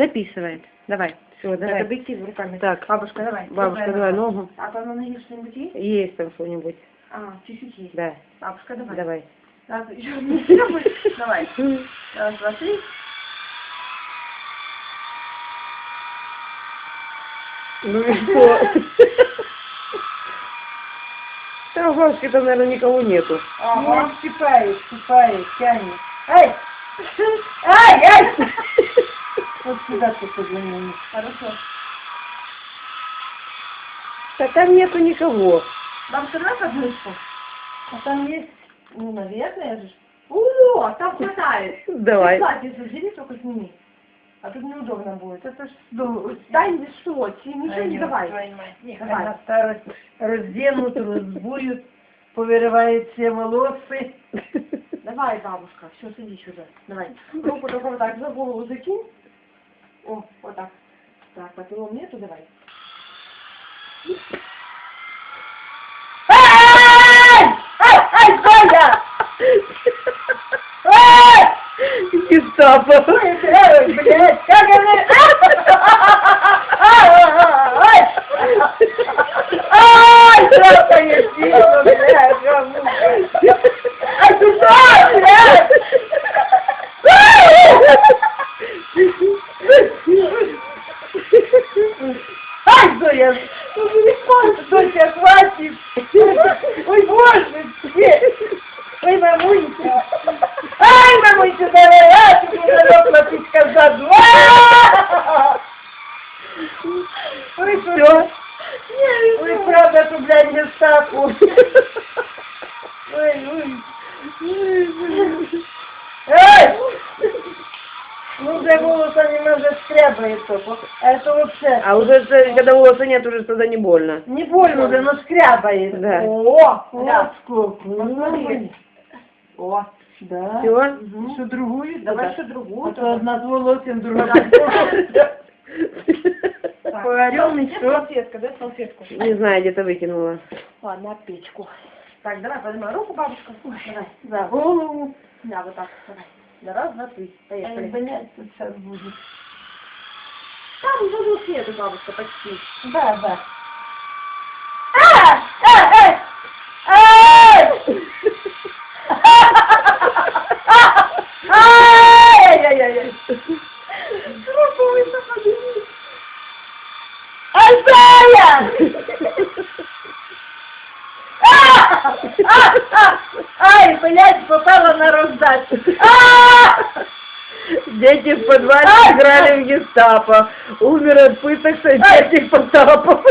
Записывает. Давай. Все, Так, давай. объектив руками. Так. Бабушка, давай. Бабушка, давай нога. ногу. А там на ноге что-нибудь есть? Есть там что-нибудь. А, чуть-чуть есть. Да. Бабушка, давай. Давай. Раз, еще не. Давай. Раз, два, три. Ну и что? Там в бабушке-то, наверное, никого нету. Ага. Щипает, щипает, тянет. Ай! Ай, ай! Вот сюда ты позвони. Хорошо. Да там нету никого. Бабушка, давай подмышку. А там есть, ну, наверное же. О, там хватает. Давай. Платье зажили, только сними. А тут неудобно будет. Это ж, ну, стань что, ти- ничего не давай. Давай. На старость розденуть, розбують, повиривають всі волоси. Давай, бабушка, все, сиди сюда. Давай. Руку только вот так за голову закинь. О, вот так. Так, потом нету, давай. Гестапо. Блядь, как она... Ай! Сильно, блядь, Ай, Зоя, ну не хочешь, Зоя, хватит. Ой, боже, Ой, мамунька. Ай, мамунька, давай, а, тебе надо платить сказать. Ой, Все. Ой, правда, что, блядь, не стаку. Ой, ой. Ну, для голоса немного скрябается, а это вообще... А уже, когда волоса нет, уже тогда не больно. Не больно уже, но скрябает. Да. О, Вот да. Посмотри. О, Да. Все? Мгм. Що другую? Давай сюди? еще другую. А то одна з волоссям, друга Так. Поваренный, Где что? салфетка, дай салфетку. Не знаю, где-то выкинула. Ладно, на печку. Так, давай, поднимай руку, бабушка. Давай. За голову. Да, вот так, давай. Да, раз, два, три. Поехали. Боняться зараз буде. Там уже был свету, бабушка, почти. Да, да. А! А! Эй! Эй! Ай-яй-яй-яй! Руку высохли. Ай-яй! А! А! А! Ай, блядь, попала на раздачу. А! Дети в подвале играли в гестапо. Умер от пыток соседних Потапов.